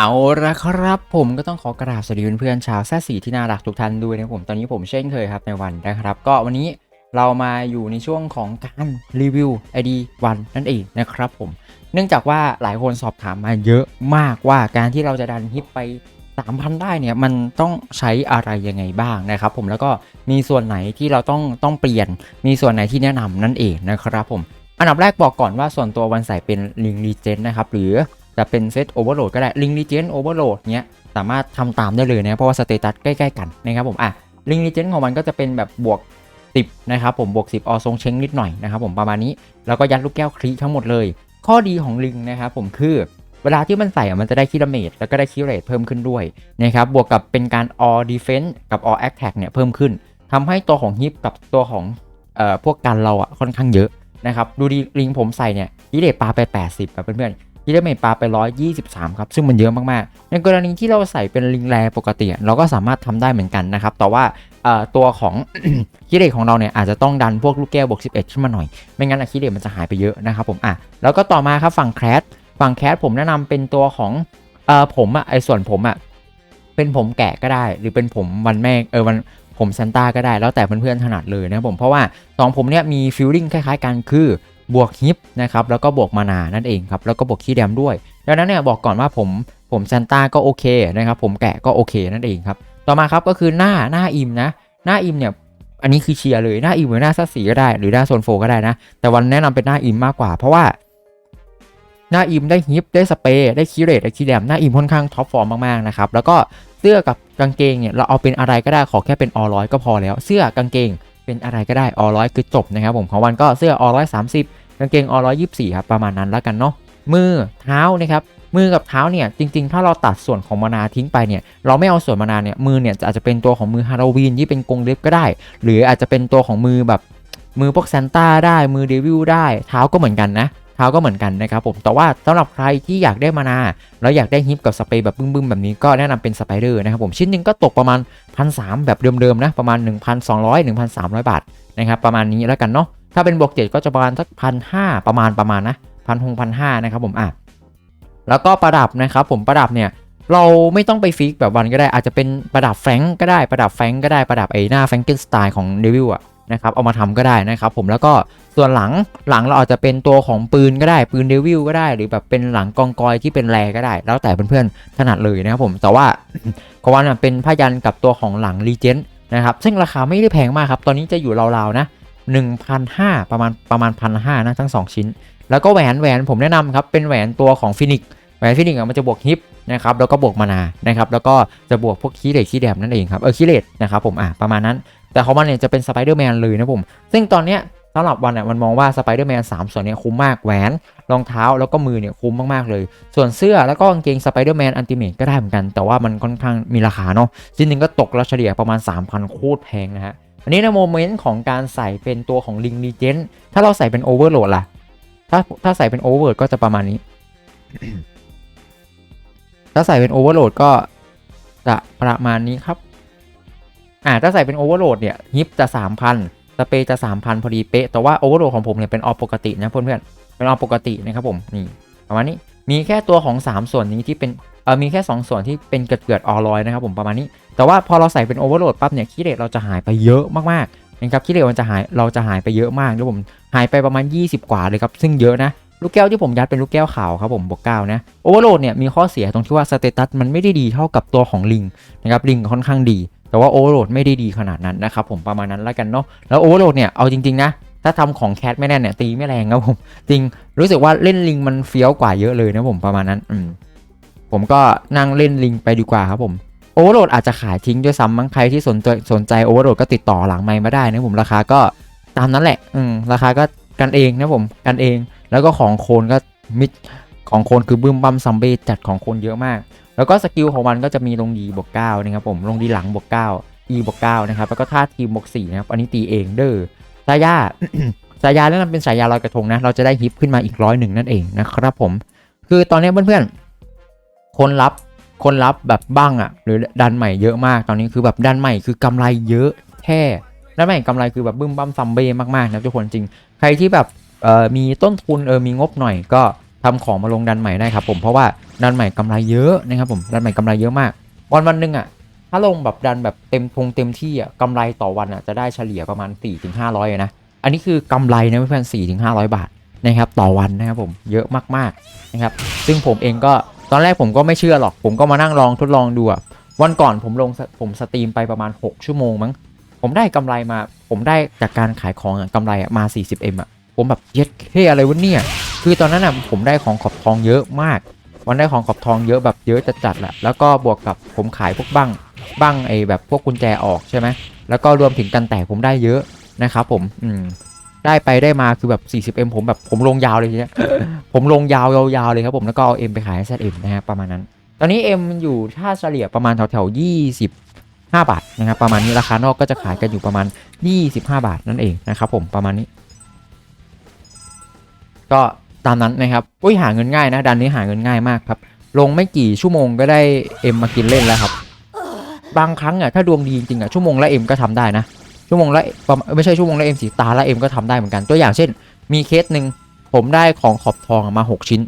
เอาละครับผมก็ต้องขอกราบสวัสดีเพื่อนๆชาวแซสีที่น่ารักทุกท่านด้วยนะผมตอนนี้ผมเช่นเคยครับในวันนะครับ ก็วันนี้เรามาอยู่ในช่วงของการรีวิว ID วันนั่นเองนะครับผม เนื่องจากว่าหลายคนสอบถามมาเยอะมากว่าการที่เราจะดันฮิปไป3,000 ได้เนี่ยมันต้องใช้อะไรยังไงบ้างนะครับผมแล้วก็มีส่วนไหนที่เราต้องต้องเปลี่ยน มีส่วนไหนที่แนะนำนั่นเองนะครับผมอันดับแรกบอกก่อนว่าส่วนตัววันใส่เป็นลิงรีเจนนะครับหรือ จะเป็นเซตโอเวอร์โหลดก็ได้ลิงรีเจนโอเวอร์โหลดเนี้ยสามารถทำตามได้เลยนะเพราะว่าสเตตัสใกล้ๆกันนะครับผมอะลิงรีเจนของมันก็จะเป็นแบบบวก 10 นะครับผมบวก 10 ออทรงเช้งนิดหน่อยนะครับผมประมาณนี้ แล้วก็ยัดลูกแก้วครีทั้งหมดเลย ข้อดีของลิงนะครับผมคือเวลาที่มันใส่อะมันจะได้คิดาเมจแล้วก็ได้คิเรตเพิ่มขึ้นด้วยนะครับบวกกับเป็นการ all defense กับ all attack เนี่ยเพิ่มขึ้นทำให้ตัวของฮิปกับตัวของเอ่อพวกกันเราอะค่อนข้างเยอะนะครับดูดีลิงผมใส่เนี่ยคิเรตปาไป 80ครับเพื่อนๆ คิดาเมจปลาไป 123 ครับ ซึ่งมันเยอะมากๆ ในกรณีที่เราใส่เป็นลิงแรปกติ เราก็สามารถทำได้เหมือนกันนะครับ แต่ว่าตัวของคิเรตของเราเนี่ยอาจจะต้องดันพวกลูกแก้วบวก 11 ขึ้นมาหน่อย ไม่งั้นอะคิเรตมันจะหายไปเยอะนะครับผมอะแล้วก็ต่อมาครับฝั่งแคสฝั่งแคสผมแนะนำเป็นตัวของเอ่อผมอะไอส่วนผมอะเป็นผมแกะก็ได้ หรือเป็นผมวันแม่เออวันผมซันต้าก็ได้แล้วแต่เพื่อนๆถนัดเลยนะผมเพราะว่าสองผมเนี่ยมีฟิลลิ่งคล้ายๆกันคือ บวกฮิปนะครับแล้วก็บวกมานานั่นเองครับแล้วก็บวกขี้แดมด้วย ดังนั้นเนี่ยบอกก่อนว่าผมผมซันต้าก็โอเคนะครับผมแกะก็โอเคนั่นเองครับต่อมาครับก็คือหน้าหน้าอิมนะ หน้าอิมเนี่ยอันนี้คือเชียร์เลยหน้าอิมหรือหน้าซัสสีก็ได้หรือหน้าโซนโฟก็ได้นะ แต่วันแนะนำเป็นหน้าอิมมากกว่า เพราะว่า หน้าอิมได้ฮิปได้สเปรย์ได้คิเรตได้คีแดมหน้าอิมค่อนข้างท็อปฟอร์มมากๆนะครับแล้วก็เสื้อกับกางเกงเนี่ยเราเอาเป็นอะไรก็ได้ขอแค่เป็นออร้อยก็พอแล้ว เสื้อกางเกง เป็นอะไรก็ได้ออร้อยคือจบนะครับผมของวันก็เสื้อออร้อยสามสิบกางเกงออร้อยยี่สิบสี่ครับประมาณนั้นแล้วกันเนาะมือเท้านะครับมือกับเท้าเนี่ยจริงๆ ถ้าเราตัดส่วนของมานาทิ้งไปเนี่ยเราไม่เอาส่วนมานาเนี่ยมือเนี่ยอาจจะเป็นตัวของมือฮาโลวีนที่เป็นกรงเล็บก็ได้ หรืออาจจะเป็นตัวของมือแบบมือพวกซานต้าได้มือเดวิลได้เท้าก็เหมือนกันนะ เท้าก็เหมือนกันนะครับผมแต่ว่าสำหรับใครที่อยากได้มานาแล้วอยากได้ฮิปกับสเปรย์แบบบึ้มๆแบบนี้ก็แนะนำเป็นสไปเดอร์นะครับผมชิ้นหนึ่งก็ตกประมาณพันสแบบเดิมๆนะประมาณ 1,200 1,300 บาทนะครับประมาณนี้แล้วกันเนาะถ้าเป็นบวกเจ็ดก็จะประมาณสักพันห้าประมาณประมาณนะพันหงพันห้านะครับผมอะแล้วก็ประดับนะครับผมประดับเนี่ยเราไม่ต้องไปฟิกแบบวันก็ได้อาจจะเป็นประดับแฟงก็ได้ประดับแฟงก็ได้ประดับไอ้หน้าแฟงเกนสไตล์ของเดวิลอะ นะครับเอามาทำก็ได้นะครับผมแล้วก็ส่วนหลังหลังเราอาจจะเป็นตัวของปืนก็ได้ปืนเดวิลก็ได้ หรือแบบเป็นหลังกองกอยที่เป็นแรก็ได้ แล้วแต่เพื่อนๆถนัดเลยนะครับผมแต่ว่ากวันอะเป็นผ้ายันกับตัวของหลังรีเจนต์นะครับซึ่งราคาไม่ได้แพงมากครับ ตอนนี้จะอยู่ราวๆนะ1,500 ประมาณประมาณ1,500นะทั้ง 2 ชิ้น แล้วก็แหวนแหวนผมแนะนำครับ เป็นแหวนตัวของฟินิกแหวนฟินิกมันจะบวกฮิปนะครับแล้วก็บวกมานานะครับแล้วก็จะบวกพวกคีเลตคีแดมนั่นเองครับเออคีเลตนะครับผมอะประมาณนั้น แต่ของมันเนี่ยจะเป็นสไปเดอร์แมนเลยนะผม ซึ่งตอนเนี้ยสำหรับวันเนี่ยมันมองว่าสไปเดอร์แมน3ส่วนเนี้ยคุ้มมากแหวนรองเท้าแล้วก็มือเนี่ยคุ้มมากๆเลย ส่วนเสื้อแล้วก็กางเกงสไปเดอร์แมนอันติเมตก็ได้เหมือนกัน แต่ว่ามันค่อนข้างมีราคาเนาะชิ้นหนึ่งก็ตกแล้วเฉลี่ยประมาณ 3,000 โคตรแพงนะฮะอันนี้ในโมเมนต์ของการใส่เป็นตัวของลิงดีเจนถ้าเราใส่เป็นโอเวอร์โหลดล่ะถ้าถ้าใส่เป็นโอเวอร์ก็จะประมาณนี้ ถ้าใส่เป็นโอเวอร์โหลดก็จะประมาณนี้ครับ อ่าถ้าใส่เป็นโอเวอร์โหลดเนี่ยฮิปจะ 3,000 สเปรย์จะ 3,000 พอดีเป๊ะ แต่ว่าโอเวอร์โหลดของผมเนี่ยเป็นออปกตินะเพื่อนๆเป็นออปกตินะครับผมนี่ประมาณนี้มีแค่ตัวของ 3 ส่วนนี้ที่เป็นเออมีแค่ 2 ส่วนที่เป็นเกิดเกิดออลอยนะครับผมประมาณนี้ แต่ว่าพอเราใส่เป็นโอเวอร์โหลดปั๊บเนี่ยคิเลตเราจะหายไปเยอะมากๆนะครับคิเลตมันจะหายเราจะหายไปเยอะมากนะผมหายไปประมาณ 20 กว่าเลยครับซึ่งเยอะนะลูกแก้วที่ผมยัดเป็นลูกแก้วขาวครับผมบวกเก้านะโอเวอร์โหลดเนี่ยมีข้อเสียตรงที่ว่าสเตตัสมันไม่ได้ดีเท่ากับตัวของลิงนะครับลิงค่อนข้างดี แต่ว่าโอเวอร์โหลดไม่ได้ดีขนาดนั้นนะครับผมประมาณนั้นแล้วกันเนาะแล้วโอเวอร์โหลดเนี่ยเอาจริงๆนะถ้าทำของแคทไม่แน่นเนี่ยตีไม่แรงครับผมจริงรู้สึกว่าเล่นลิงมันเฟี้ยวกว่าเยอะเลยนะผมประมาณนั้นอืมผมก็นั่งเล่นลิงไปดีกว่าครับผมโอเวอร์โหลดอาจจะขายทิ้งด้วยซ้ำมั้งใครที่สนใจสนใจโอเวอร์โหลดก็ติดต่อหลังไมค์มาได้นะผมราคาก็ตามนั้นแหละอืมราคาก็กันเองนะผมกันเอง แล้วก็ของโคนก็มิดของโคนคือบึ้มบัมซัมเบจัดของโคนเยอะมาก แล้วก็สกิลของมันก็จะมีลงดีบวกเก้านะครับผมลงดีหลังบวกเก้าอีบวกเก้านะครับแล้วก็ท่าทีมบวกสี่นะครับอันนี้ตีเองเด้อสายาสายาแล้วมันเป็นสายาลอยกระทงนะเราจะได้ฮิปขึ้นมาอีกร้อยหนึ่งนั่นเองนะครับผม คือตอนนี้เพื่อนๆคนรับคนรับแบบบ้างอะ่ะ หรือดันใหม่เยอะมากตอนนี้คือแบบดันใหม่คือกำไรเยอะแค่ดันใหม่กำไรคือแบบบึ้มบั้มซัมเบ้มากๆนะทุกคนจริง ใครที่แบบเอ่อมีต้นทุนเออมีงบหน่อยก็ ทำของมาลงดันใหม่ได้ครับผมเพราะว่าดันใหม่กำไรเยอะนะครับผมดันใหม่กำไรเยอะมาก วันวันหนึ่งอะถ้าลงแบบดันแบบเต็มทงเต็มที่อะกำไรต่อวันอะจะได้เฉลี่ยประมาณ 4-500ถึง500นะอันนี้คือกำไรนะเพื่อนๆ4ถึง500บาทนะครับต่อวันนะครับผมเยอะมากๆนะครับซึ่งผมเองก็ตอนแรกผมก็ไม่เชื่อหรอก ผมก็มานั่งลองทดลองดูอะวันก่อนผมลงผมสตรีมไปประมาณ 6 ชั่วโมงมั้งผมได้กำไรมา ผมได้จากการขายของอะกำไรอะมา 40m อะผมแบบเย็ดเท่อะไรวะเนี่ย คือตอนนั้นอะผมได้ของขอบทองเยอะมาก วันได้ของขอบทองเยอะแบบเยอะจัดๆแหละแล้วก็บวกกับผมขายพวกบั้งบั้งไอ้แบบพวกกุญแจออกใช่ไหมแล้วก็รวมถึงกันแตกผมได้เยอะนะครับผมอืมได้ไปได้มาคือแบบ 40m ผมแบบผมลงยาวเลยทีเนี้ยผมลงยาวยาวๆเลยครับผมแล้วก็เอา M ไปขายให้ ZM นะฮะประมาณนั้น ตอนนี้ M อยู่ถ้าเฉลี่ยประมาณแถวๆ25บาทนะครับประมาณนี้ราคานอกก็จะขายกันอยู่ประมาณ 25 บาทนั่นเองนะครับผมประมาณนี้ ก็ ตามนั้นนะครับอุ้ยหาเงินง่ายนะดันนี้หาเงินง่ายมากครับ ลงไม่กี่ชั่วโมงก็ได้เอ็มมากินเล่นแล้วครับ บางครั้งอะถ้าดวงดีจริงๆอะชั่วโมงละเอ็มก็ทำได้นะ ชั่วโมงละไม่ใช่ชั่วโมงละเอ็มสีตาละเอ็มก็ทำได้เหมือนกันตัวอย่างเช่น มีเคสหนึ่งผมได้ของขอบทองมา 6 ชิ้น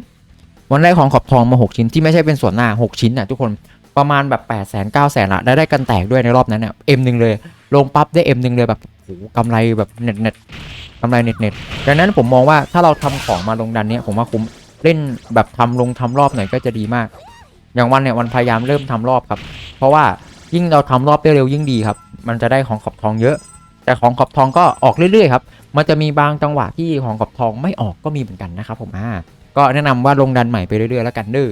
วันได้ของขอบทองมา 6 ชิ้นที่ไม่ใช่เป็นส่วนหน้า 6 ชิ้นอะทุกคนประมาณแบบ8 0 0 0 0 0 9 0 0 0 0ละได้ได้กันแตกด้วยในรอบนั้นเนี่ยเอ็มหนึ่งเลย ลงปั๊บได้เอ็มหนึ่งเลยแบบโอ้โหกำไรแบบเน็ตเน็ต กำไรเน็ตเน็ตดังนั้นผมมองว่าถ้าเราทำของมาลงดันเนี้ยผมว่าคุ้มเล่นแบบทำลงทำรอบหน่อยก็จะดีมาก อย่างวันเนี่ยวันพยายามเริ่มทำรอบครับ เพราะว่ายิ่งเราทำรอบได้เร็วยิ่งดีครับ มันจะได้ของขอบทองเยอะ แต่ของขอบทองก็ออกเรื่อยๆครับ มันจะมีบางจังหวะที่ของขอบทองไม่ออกก็มีเหมือนกันนะครับผมอ่าก็แนะนำว่าลงดันใหม่ไปเรื่อยๆแล้วกันเด้อ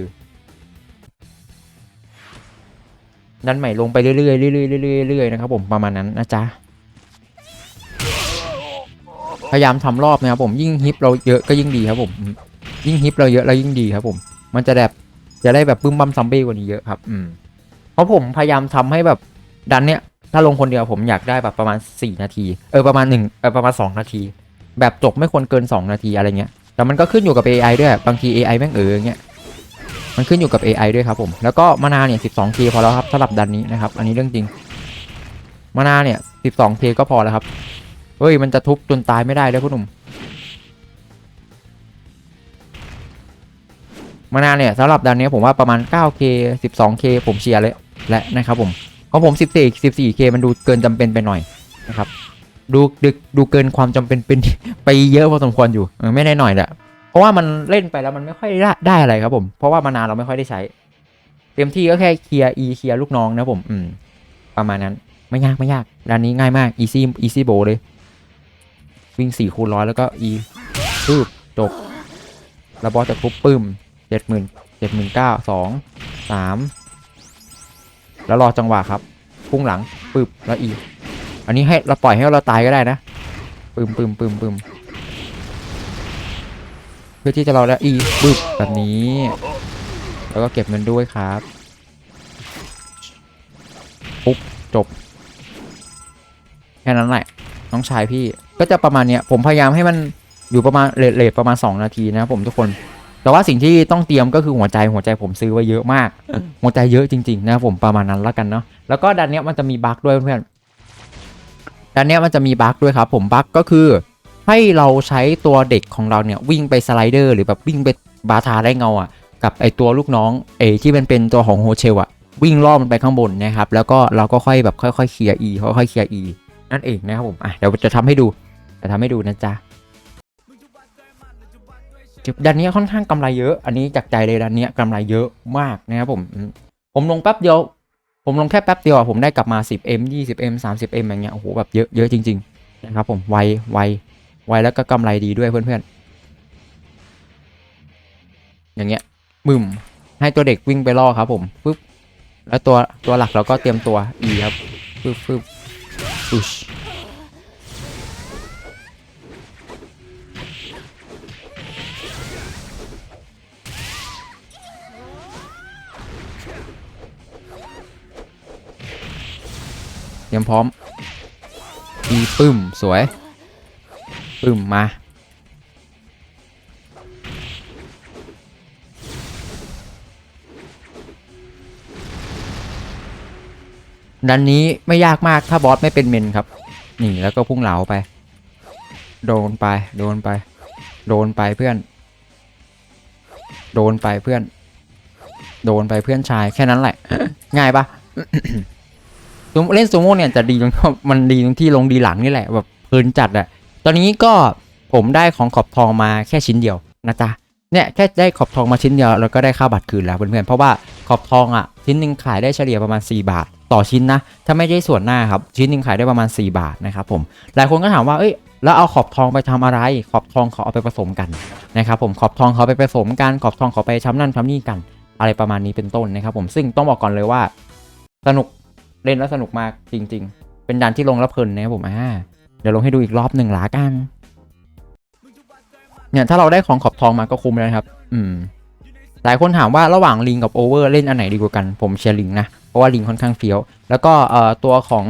ดันใหม่ลงไปเรื่อยๆเรื่อยๆเรื่อยๆเรื่อยๆนะครับผมประมาณนั้นนะจ๊ะ พยายามทำรอบนะครับผมยิ่งฮิปเราเยอะก็ยิ่งดีครับผมยิ่งฮิปเราเยอะเรายิ่งดีครับผม มันจะแบบจะได้แบบบึ้มบัมซัมบี้กว่านี้เยอะครับอืมเพราะผมพยายามทำให้แบบดันเนี้ยถ้าลงคนเดียวผมอยากได้แบบประมาณ 4 นาที เออประมาณ1เออประมาณ 2 นาที แบบจบไม่ควรเกิน 2 นาทีอะไรเงี้ยแต่มันก็ขึ้นอยู่กับ AI ด้วยบางที AI แม่งเอออย่างเงี้ยมันขึ้นอยู่กับ AI ด้วยครับผม แล้วก็มานาเนี่ย 12K พอแล้วครับสำหรับดันนี้นะครับ อันนี้เรื่องจริงมานาเนี่ย 12K ก็พอแล้วครับ เฮ้ย มันจะทุบจนตายไม่ได้เลยคุณหนุ่ม มานานเนี่ยสำหรับดันนี้ผมว่าประมาณ 9k 12k ผมเชียร์เลยและนะครับผมของผม 14 14k มันดูเกินจำเป็นไปหน่อยนะครับ ดูดึกดูเกินความจำเป็นเป็นไปเยอะพอสมควรอยู่ไม่ได้หน่อยแหละเพราะว่ามันเล่นไปแล้วมันไม่ค่อยได้ได้อะไรครับผมเพราะว่ามานานเราไม่ค่อยได้ใช้ เต็มที่ก็แค่เคลียร์ e เคลียร์ลูกน้องนะผม อืม ประมาณนั้นไม่ยากไม่ยากด้านนี้ง่ายมาก easy easy b o เลย วิ่ง4คูณร้อยแล้วก็ e ปืบจบแล้วบอสจะทุบปึ้มเจ็ดหมื่นเจ็ดหมื่นเก้าสองสามแล้วรอจังหวะครับ พุ่งหลังปึบแล้ว e อันนี้ให้เราปล่อยให้เราตายก็ได้นะปึ้มปึ้มปึ้มปึ้มเพื่อที่จะรอแล้ว e ปึบแบบนี้ แล้วก็เก็บเงินด้วยครับปุ๊บจบ แค่นั้นแหละ น้องชายพี่ก็จะประมาณเนี้ยผมพยายามให้มันอยู่ประมาณเลทเลทประมาณ 2 นาทีนะครับผมทุกคน แต่ว่าสิ่งที่ต้องเตรียมก็คือหัวใจหัวใจผมซื้อไว้เยอะมาก หัวใจเยอะจริงๆนะครับผมประมาณนั้นแล้วกันเนาะแล้วก็ดันเนี้ยมันจะมีบั๊กด้วยเพื่อนดันเนี้ยมันจะมีบั๊กด้วยครับผมบั๊กก็คือ ให้เราใช้ตัวเด็กของเราเนี่ยวิ่งไปสไลเดอร์หรือแบบวิ่งไปบาทาได้เงาอะกับไอตัวลูกน้องเอที่เป็นเป็นตัวของโฮเชลอะวิ่งล่อมันไปข้างบนนะครับแล้วก็เราก็ค่อยแบบค่อยๆเคลียร์อีค่อยๆเคลียร์อี นั่นเองนะครับผมอะเดี๋ยวจะทำให้ดูจะทำให้ดูนะจ๊ะดันนี้ค่อนข้างกำไรเยอะ อันนี้จากใจเลยดันนี้กำไรเยอะมากนะครับผม ผมลงแป๊บเดียว ผมลงแค่แป๊บเดียวผมได้กลับมา 10m 20m 30m อย่างเงี้ยโอ้โหแบบเยอะเยอะจริง ๆ นะครับผมไวไวไวแล้วก็กำไรดีด้วยเพื่อนๆ อย่างเงี้ยบึมให้ตัวเด็กวิ่งไปล่อครับผมปึ๊บแล้วตัวตัวหลักเราก็เตรียมตัว E ครับปึ๊บปึ๊บ อุชเตรียมพร้อมอีปึ้ม สวย ปึ้ม มา ดันนี้ไม่ยากมากถ้าบอสไม่เป็นเมนครับ นี่แล้วก็พุ่งเหลาไป โดนไป โดนไป โดนไปเพื่อน โดนไปเพื่อน โดนไปเพื่อนชายแค่นั้นแหละ ง่ายปะเล่นซูโม่เนี่ยจะดีตรงมันดีตรงที่ลงดีหลังนี่แหละแบบเพลินจัดอะตอนนี้ก็ผมได้ของขอบทองมาแค่ชิ้นเดียวนะจ๊ะเนี่ยแค่ได้ขอบทองมาชิ้นเดียวแล้วก็ได้ค่าบัตรคืนแล้วเพื่อนๆเพราะว่าขอบทองอะชิ้นหนึ่งขายได้เฉลี่ยประมาณ 4 บาท ต่อชิ้นนะ ถ้าไม่ได้ส่วนหน้าครับ ชิ้นหนึ่งขายได้ประมาณ 4 บาทนะครับผม หลายคนก็ถามว่า เอ้ย แล้วเอาขอบทองไปทำอะไร ขอบทองเขาเอาไปผสมกันนะครับผม ขอบทองเขาไปผสมกัน ขอบทองเขาไปช้ำนั่นช้ำนี่กัน อะไรประมาณนี้เป็นต้นนะครับผม ซึ่งต้องบอกก่อนเลยว่า สนุก เล่นแล้วสนุกมากจริง ๆ เป็นดันที่ลงแล้วเพลินนะครับผม อ่า เดี๋ยวลงให้ดูอีกรอบหนึ่งหลากัน เนี่ย ถ้าเราได้ของขอบทองมาก็คุ้มแล้วนะครับ อืม หลายคนถามว่าระหว่างลิงกับโอเวอร์เล่นอันไหนดีกว่ากัน ผมเชียร์ลิงนะ เพราะว่าลิงค่อนข้างเฟี้ยว แล้วก็เอ่อตัวของ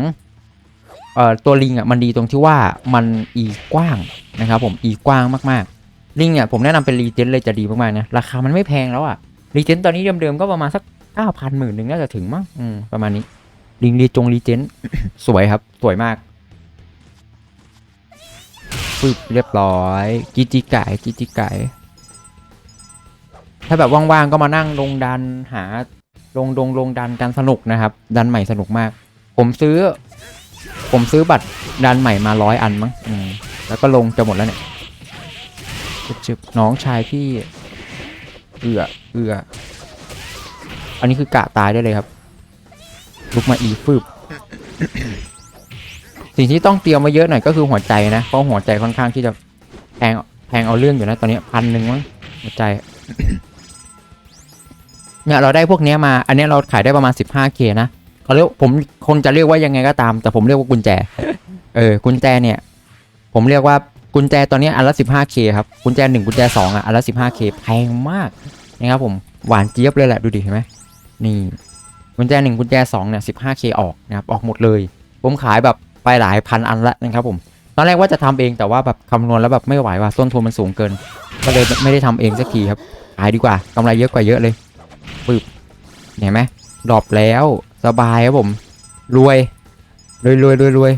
เอ่อตัวลิงอะมันดีตรงที่ว่ามันอีกว้างนะครับผมอีกว้างมากๆลิงเนี่ยผมแนะนำเป็นรีเจนเลยจะดีมากๆนะราคามันไม่แพงแล้วอะรีเจนตอนนี้เดิมๆก็ประมาณสักเก้าพันหมื่นหนึ่งน่าจะถึงมั้งอืมประมาณนี้ลิงรีจงรีเจนสวยครับสวยมากปึ๊บเรียบร้อยจิจิไก่จิจิไก่ถ้าแบบว่างๆก็มานั่งลงดันหา ลงดงลงดันกันสนุกนะครับ ดันใหม่สนุกมาก ผมซื้อ ผมซื้อบัตรดันใหม่มาร้อยอันมั้งแล้วก็ลงจะหมดแล้วเนี่ยจึบๆน้องชายพี่เอือเอืออันนี้คือกะตายได้เลยครับ ลุกมาอีฟืบสิ่งที่ต้องเตรียมมาเยอะหน่อยก็คือหัวใจนะ เพราะหัวใจค่อนข้างที่จะแพงแพงเอาเรื่องอยู่นะ ตอนนี้พันหนึ่งมั้งหัวใจ เนี่ยเราได้พวกนี้มา อันนี้เราขายได้ประมาณ 15k นะเขาเรียกผมคนจะเรียกว่ายังไงก็ตาม แต่ผมเรียกว่ากุญแจ เออกุญแจเนี่ย ผมเรียกว่ากุญแจตอนนี้อันละ 15k ครับ กุญแจหนึ่งกุญแจสองอะ อันละ 15k แพงมากนะครับผมหวานเจี๊ยบเลยแหละดูดิเห็นไหมนี่กุญแจหนึ่งกุญแจสองเนี่ย 15k ออกนะครับออกหมดเลย ผมขายแบบไปหลายพันอันละนะครับผมตอนแรกว่าจะทำเองแต่ว่าแบบคำนวณแล้วแบบไม่ไหวว่ะต้นทุนมันสูงเกิน ก็เลยไม่ได้ทำเองสักทีครับขายดีกว่ากำไรเยอะกว่าเยอะเลย ปึ๊บเห็นไหมดรอปแล้วสบายครับผม รวยรวยรวยรวยรวย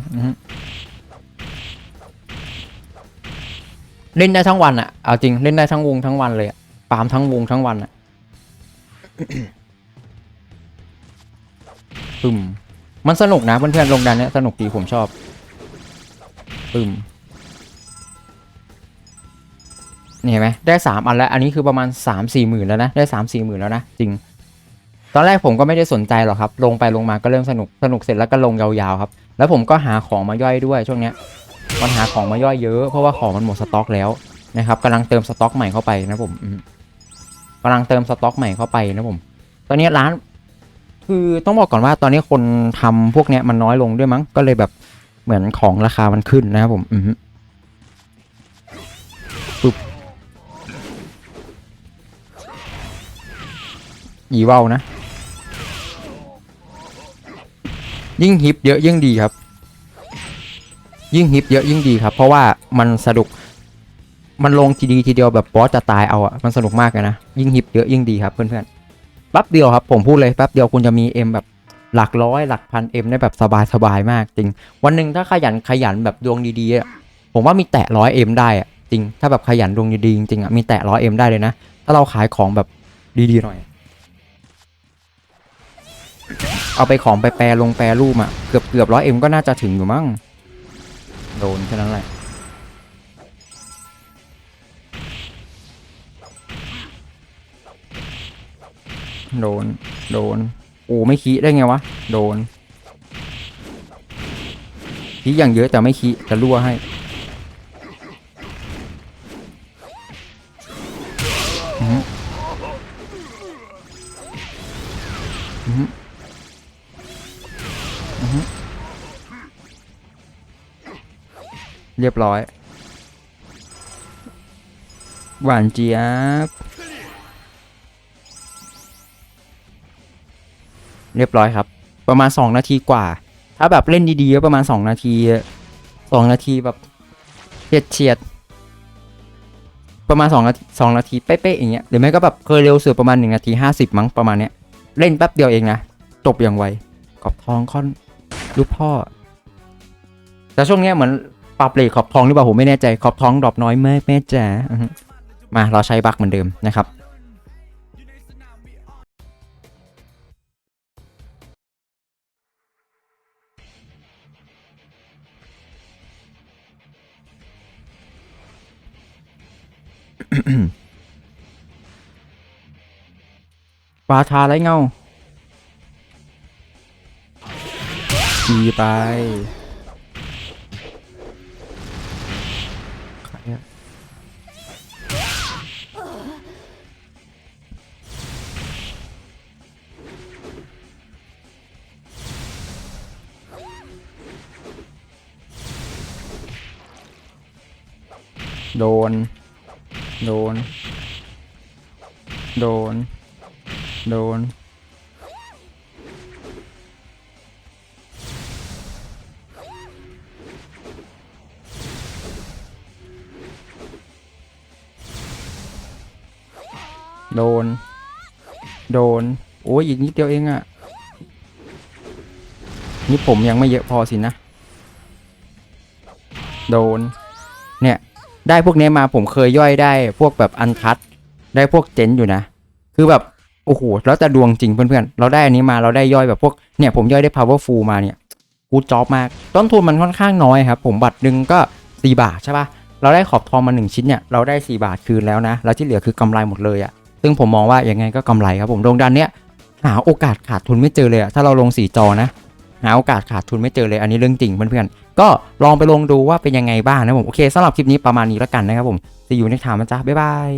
เล่นได้ทั้งวันอะเอาจริงเล่นได้ทั้งวงทั้งวันเลยอะปามทั้งวงทั้งวันอะปึมมันสนุกนะเพื่อนๆลงดันเนี้ยสนุกดีผมชอบปึม เห็นไหมได้สามอันแล้ว อันนี้คือประมาณสามสี่หมื่นแล้วนะ ได้สามสี่หมื่นแล้วนะ จริง ตอนแรกผมก็ไม่ได้สนใจหรอกครับ ลงไปลงมาก็เริ่มสนุก สนุกเสร็จแล้วก็ลงยาวๆครับ แล้วผมก็หาของมาย่อยด้วยช่วงเนี้ย มันหาของมาย่อยเยอะ เพราะว่าของมันหมดสต็อกแล้วนะครับกำลังเติมสต็อกใหม่เข้าไปนะผมอืมกำลังเติมสต็อกใหม่เข้าไปนะผม ตอนนี้ร้าน คือต้องบอกก่อนว่าตอนนี้คนทำพวกเนี้ยมันน้อยลงด้วยมั้ง ก็เลยแบบเหมือนของราคามันขึ้นนะครับผม อือฮึปึ๊บ อีเว้านะ ยิ่งฮิปเยอะยิ่งดีครับ ยิ่งฮิปเยอะยิ่งดีครับ เพราะว่ามันสนุก มันลงทีดีทีเดียวแบบบอสจะตายเอาอะมันสนุกมากเลยนะ ยิ่งฮิปเยอะยิ่งดีครับเพื่อนๆแป๊บเดียวครับ ผมพูดเลยแป๊บเดียวคุณจะมีเอ็มแบบหลักร้อยหลักพันเอ็มได้แบบสบายๆมากจริง วันหนึ่งถ้าขยันขยันแบบดวงดีๆอะผมว่ามีแตะร้อยเอ็มได้อะจริง ถ้าแบบขยันดวงดีๆจริงๆอะมีแตะร้อยเอ็มได้เลยนะ ถ้าเราขายของแบบดีๆหน่อย เอาไปของไปแปรลงแปรรูปอะเกือบเกือบร้อยเอ็มก็น่าจะถึงอยู่มั้งโดนแค่นั้นแหละโดน โดน โอ้ไม่คีได้ไงวะ โดนคีอย่างเยอะแต่ไม่คีจะรั่วให้ เรียบร้อย หวานเจี๊ยบ เรียบร้อยครับ ประมาณ 2 นาทีกว่า ถ้าแบบเล่นดีๆก็ประมาณ 2 นาที 2 นาทีแบบเฉียดเฉียดๆประมาณ2นาที2นาทีเป๊ะๆอย่างเงี้ยหรือไม่ก็แบบเคยเร็วสุดประมาณ1นาที 50 มั้งประมาณเนี้ยเล่นแป๊บเดียวเองนะ จบอย่างไวขอบทองค่อนลูกพ่อ แต่ช่วงเนี้ยเหมือน ปรับเลทขอบท้องหรือเปล่าผมไม่แน่ใจขอบท้องดรอปน้อยเมื่อแม่จ๋ามาเราใช้บัคเหมือนเดิมนะครับปลาชาไรเงาดีไป โดน โดน โดน โดน โดน โดน โอ้ยอีกนิดเดียวเองอะนี่ผมยังไม่เยอะพอสินะ โดน ได้พวกนี้มาผมเคยย่อยได้พวกแบบอันคัดได้พวกเจนอยู่นะ คือแบบโอ้โหแล้วแต่ดวงจริงเพื่อนๆ เราได้อันนี้มาเราได้ย่อยแบบพวกเนี่ยผมย่อยได้ powerful มาเนี่ยกูจ็อบมาก ต้นทุนมันค่อนข้างน้อยครับ ผมบัตรหนึ่งก็ 4 บาทใช่ปะเราได้ขอบทองมา 1 ชิ้นเนี่ยเราได้ 4 บาทคืนแล้วนะแล้วที่เหลือคือกำไรหมดเลยอะซึ่งผมมองว่ายังไงก็กำไรครับผมโรงดันเนี้ยหาโอกาสขาดทุนไม่เจอเลยอะถ้าเราลงสีจอนะ หาโอกาสขาดทุนไม่เจอเลยอันนี้เรื่องจริงเพื่อนๆก็ลองไปลงดูว่าเป็นยังไงบ้างนะผมโอเคสำหรับคลิปนี้ประมาณนี้แล้วกันนะครับผม see you next time นะจ๊ะบ๊ายบาย